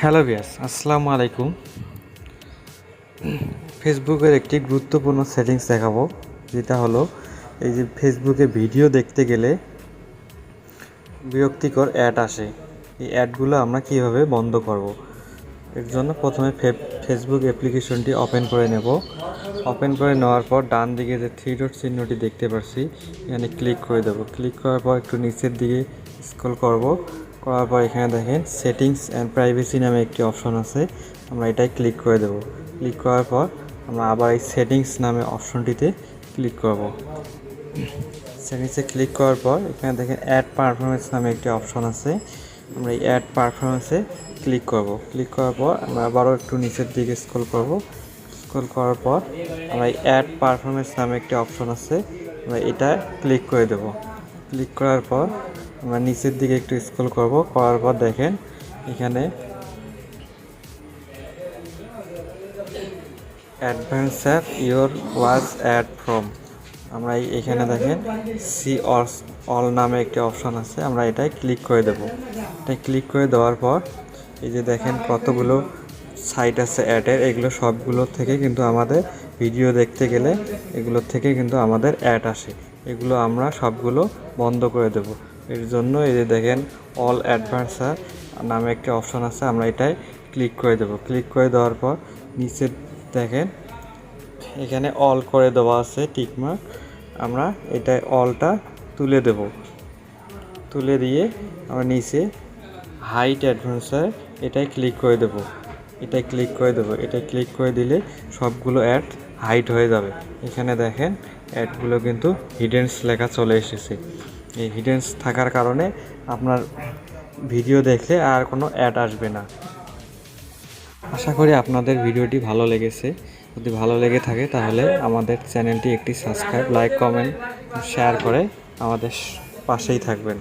Hello বিয়াস আসসালামু আলাইকুম। ফেসবুকের একটি গুরুত্বপূর্ণ সেটিংস দেখাবো, যেটা হলো এই যে ফেসবুকে ভিডিও দেখতে গেলে বিরক্তিকর অ্যাড আসে। এই অ্যাডগুলো আমরা কীভাবে বন্ধ করব? এর জন্য প্রথমে ফেসবুক অ্যাপ্লিকেশনটি ওপেন করে নেব। ওপেন করে নেওয়ার পর ডান দিকে যে থ্রি ডট চিহ্নটি দেখতে পাচ্ছি এখানে ক্লিক করে দেব। ক্লিক করার পর একটু নিচের দিকে স্ক্রল করব। করার পর এখানে দেখেন সেটিংস অ্যান্ড প্রাইভেসি নামে একটি অপশন আছে। আমরা এটাই ক্লিক করে দেব। ক্লিক করার পর আমরা আবার এই সেটিংস নামে অপশনটিতে ক্লিক করব। সেটিংসে ক্লিক করার পর এখানে দেখেন অ্যাড পারফরমেন্স নামে একটি অপশন আছে। আমরা এই অ্যাড পারফরমেন্সে ক্লিক করব। ক্লিক করার পর আমরা আবারও একটু নিচের দিকে স্ক্রল করব। স্ক্রল করার পর আমরা এই অ্যাড পারফরমেন্স নামে একটি অপশন আছে। আমরা এটা ক্লিক করে দেব। ক্লিক করার পর আমরা নিচের দিকে একটু স্ক্রল করব, করার পর দেখেন এখানে adventure your was add from. আমরা এখানে দেখেন সি অল অল নামে একটি অপশান আছে, আমরা এটাই ক্লিক করে দেব। এটা ক্লিক করে দেওয়ার পর এই যে দেখেন কতগুলো সাইট আছে অ্যাডের, এগুলো সবগুলো থেকে কিন্তু আমাদের ভিডিও দেখতে গেলে এগুলোর থেকে কিন্তু আমাদের অ্যাড আসে। এগুলো আমরা সবগুলো বন্ধ করে দেব। এর জন্য এই যে দেখেন অল অ্যাডভান্সার নামে একটি অপশন আছে, আমরা এটাই ক্লিক করে দেব। ক্লিক করে দেওয়ার পর নিচে দেখেন, এখানে অল করে দেওয়া আছে টিকমার্ক আমরা এটা অলটা তুলে দেব। তুলে দিয়ে আমরা নিচে হাইট অ্যাডভান্সার এটাই ক্লিক করে দেব। এটাই ক্লিক করে দেব। এটাই ক্লিক করে দিলে সবগুলো অ্যাড হাইট হয়ে যাবে। এখানে দেখেন অ্যাডগুলো কিন্তু হিডেন্স লেখা চলে এসেছে। এই হিডেন্স থাকার কারণে আপনার ভিডিও দেখলে আর কোনো অ্যাড আসবে না। আশা করি আপনাদের ভিডিওটি ভালো লেগেছে। যদি ভালো লেগে থাকে তাহলে আমাদের চ্যানেলটি একটি সাবস্ক্রাইব লাইক কমেন্ট শেয়ার করে আমাদের পাশেই থাকবেন।